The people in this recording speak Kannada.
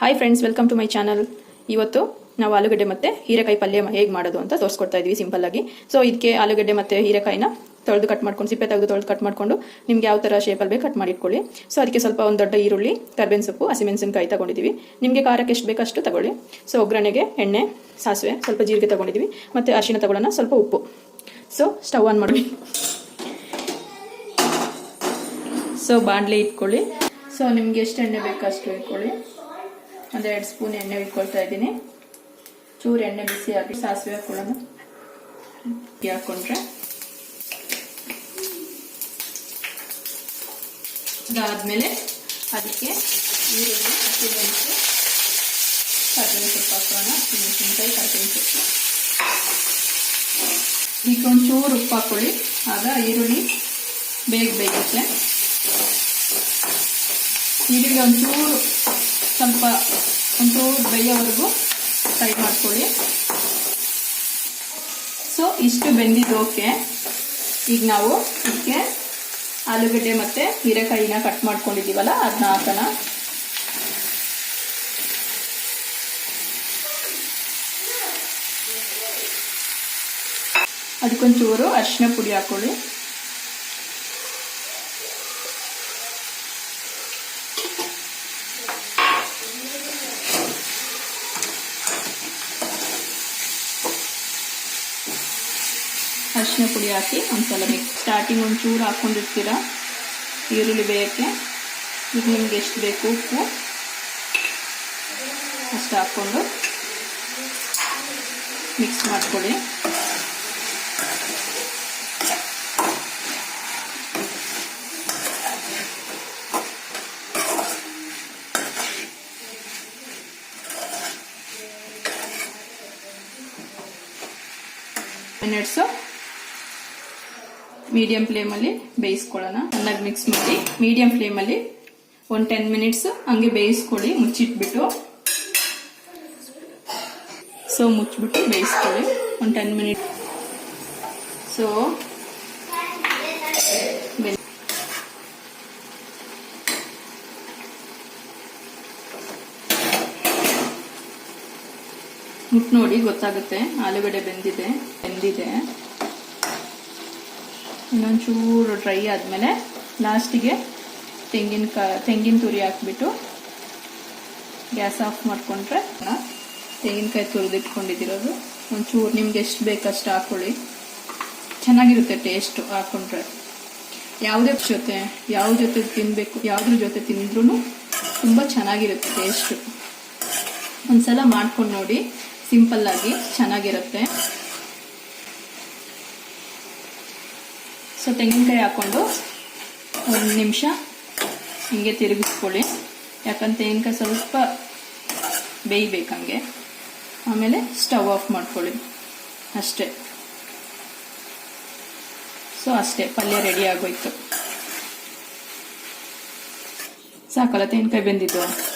Hi friends welcome to my channel ಇವತ್ತು ನಾವು ಆಲೂಗಡ್ಡೆ ಮತ್ತೆ ಹೀರೆಕಾಯಿ ಪಲ್ಯ ಹೇಗೆ ಮಾಡೋದು ಅಂತ ತೋರಿಸ್ಕೊಡ್ತಾ ಇದೀವಿ ಸಿಂಪಲ್ ಆಗಿ. ಸೊ ಇದಕ್ಕೆ ಆಲೂಗಡ್ಡೆ ಮತ್ತೆ ಹೀರೆಕಾಯಿನ ತೊಳೆದು ಕಟ್ ಮಾಡ್ಕೊಂಡು, ಸಿಪ್ಪೆ ತೆಗೆದು ತೊಳೆದು ಕಟ್ ಮಾಡಿಕೊಂಡು ನಿಮ್ಗೆ ಯಾವ ಥರ ಶೇಪಲ್ಲಿ ಬೇಕು ಕಟ್ ಮಾಡಿ ಇಟ್ಕೊಳ್ಳಿ ಸೊ ಅದಕ್ಕೆ ಸ್ವಲ್ಪ ಒಂದು ದೊಡ್ಡ ಈರುಳ್ಳಿ, ಕರ್ಬೇವಿನ ಸೊಪ್ಪು, ಹಸಿಮೆಣಸಿನಕಾಯಿ ತಗೊಂಡಿದ್ದೀವಿ ನಿಮಗೆ ಖಾರಕ್ಕೆ ಎಷ್ಟು ಬೇಕು ಅಷ್ಟು ತಗೊಳ್ಳಿ. ಸೊ ಒಗ್ಗರಣೆಗೆ ಎಣ್ಣೆ, ಸಾಸಿವೆ ಸ್ವಲ್ಪ ಜೀರಿಗೆ ತೊಗೊಂಡಿದ್ದೀವಿ ಮತ್ತೆ ಅರಿಶಿನ ತಗೊಳ್ಳೋಣ, ಸ್ವಲ್ಪ ಉಪ್ಪು. ಸೊ ಸ್ಟವ್ ಆನ್ ಮಾಡಿ ಸೊ ಬಾಣಲೆ ಇಟ್ಕೊಳ್ಳಿ. ಸೊ ನಿಮ್ಗೆ ಎಷ್ಟು ಎಣ್ಣೆ ಬೇಕು ಅಷ್ಟು ಇಟ್ಕೊಳ್ಳಿ. ಒಂದು ಎರಡು ಸ್ಪೂನ್ ಎಣ್ಣೆ ಇಟ್ಕೊಳ್ತಾ ಇದ್ದೀನಿ. ಚೂರು ಎಣ್ಣೆ ಬಿಸಿ ಹಾಕಿ ಸಾಸಿವೆ ಹಾಕೊಳ್ಳೋಣ. ಹಾಕೊಂಡ್ರೆ. ಅದಾದ್ಮೇಲೆ ಅದಕ್ಕೆ ಈರುಳ್ಳಿ ಹಸಿಮೆಣಸು ಕರ್ಬೇವಿನ ಸೊಪ್ಪು ಹಾಕೋಣ ಹಸಿಮೆಣಸಿನ್ಕಾಯಿ ಕರ್ಬೇವಿನ ಸೊಪ್ಪು. ಈಗ ಒಂಚೂರು ಉಪ್ಪು ಹಾಕೊಳ್ಳಿ. ಆಗ ಈರುಳ್ಳಿ ಬೇಗ ಬೇಯುತ್ತೆ ಈರುಳ್ಳಿ ಒಂಚೂರು ಸ್ವಲ್ಪ ಒಂದು ಬೇಯೋವರೆಗೂ ಫ್ರೈ ಮಾಡ್ಕೊಳ್ಳಿ. ಸೊ ಇಷ್ಟು ಬೆಂದಿದ್ದು ಓಕೆ. ಈಗ ನಾವು ಇದಕ್ಕೆ ಆಲೂಗಡ್ಡೆ ಮತ್ತೆ ಹೀರೆಕಾಯಿನ ಕಟ್ ಮಾಡ್ಕೊಂಡಿದ್ದೀವಲ್ಲ ಅದನ್ನ ಹಾಕೋಣ. ಅದಕ್ಕೊಂಚೂರು ಅರಿಶಿನ ಪುಡಿ ಹಾಕೊಳ್ಳಿ. ಅರಿಶಿನ ಪುಡಿ ಹಾಕಿ ಒಂದ್ಸಲ ಮಿಕ್ಸ್ ಸ್ಟಾರ್ಟಿಂಗ್ ಚೂರು ಹಾಕೊಂಡಿರ್ತೀರ? ಈರುಳ್ಳಿ ಬೇಯಕ್ಕೆ. ಈಗ ನಿಮ್ಗೆ ಎಷ್ಟು ಬೇಕು ಉಪ್ಪು? ಅಷ್ಟು ಹಾಕ್ಕೊಂಡು ಮಿಕ್ಸ್ ಮಾಡ್ಕೊಳ್ಳಿ. ಮಿನಿಟ್ಸು ಮೀಡಿಯಂ ಫ್ಲೇಮಲ್ಲಿ ಬೇಯಿಸ್ಕೊಳ್ಳೋಣ. ಚೆನ್ನಾಗಿ ಮಿಕ್ಸ್ ಮಾಡಿ. ಮೀಡಿಯಂ ಫ್ಲೇಮಲ್ಲಿ ಒಂದು ಟೆನ್ ಮಿನಿಟ್ಸ್ ಹಂಗೆ ಬೇಯಿಸ್ಕೊಳ್ಳಿ, ಮುಚ್ಚಿಟ್ಬಿಟ್ಟು. ಸೊ ಮುಚ್ಚಿಬಿಟ್ಟು ಬೇಯಿಸ್ಕೊಳ್ಳಿ. ಒಂದು ಟೆನ್ ಮಿನಿಟ್ ಸೊ ಮುಟ್ ನೋಡಿ ಗೊತ್ತಾಗುತ್ತೆ. ಆಲೂಗಡ್ಡೆ ಬೆಂದಿದೆ. ಬೆಂದಿದೆ. ಇನ್ನೊಂಚೂರು ಡ್ರೈ ಆದಮೇಲೆ ಲಾಸ್ಟಿಗೆ ತೆಂಗಿನಕಾಯಿ ತೆಂಗಿನ ತುರಿ ಹಾಕ್ಬಿಟ್ಟು ಗ್ಯಾಸ್ ಆಫ್ ಮಾಡಿಕೊಂಡ್ರೆ ತೆಂಗಿನಕಾಯಿ ತುರಿದಿಟ್ಕೊಂಡಿದ್ದಿರೋದು ಒಂಚೂರು ನಿಮ್ಗೆ ಎಷ್ಟು ಬೇಕಷ್ಟು ಹಾಕ್ಕೊಳ್ಳಿ ಚೆನ್ನಾಗಿರುತ್ತೆ ಟೇಸ್ಟು ಹಾಕ್ಕೊಂಡ್ರೆ ಯಾವುದೇ ಜೊತೆ, ಯಾವ ಜೊತೆ ತಿನ್ನಬೇಕು ಯಾವುದ್ರ ಜೊತೆ ತಿಂದ್ರೂ ತುಂಬ ಚೆನ್ನಾಗಿರುತ್ತೆ ಟೇಸ್ಟು ಒಂದ್ಸಲ ಮಾಡ್ಕೊಂಡು ನೋಡಿ ಸಿಂಪಲ್ ಆಗಿ ಚೆನ್ನಾಗಿರುತ್ತೆ. ಸೊ, ತೆಂಗಿನಕಾಯಿ ಹಾಕೊಂಡು ಒಂದು ನಿಮಿಷ ಹಿಂಗೆ ತಿರುಗಿಸ್ಕೊಳ್ಳಿ. ಯಾಕಂದ್ರೆ ತೆಂಗಿನಕಾಯಿ ಸ್ವಲ್ಪ ಬೇಯ್ಬೇಕು ಹಂಗೆ. ಆಮೇಲೆ ಸ್ಟವ್ ಆಫ್ ಮಾಡ್ಕೊಳ್ಳಿ. ಅಷ್ಟೇ. ಸೊ, ಅಷ್ಟೇ. ಪಲ್ಯ ರೆಡಿ ಆಗೋಯ್ತು. ಸಾಕಲ್ಲ, ತೆಂಗಿನಕಾಯಿ ಬೆಂದಿದ್ದು?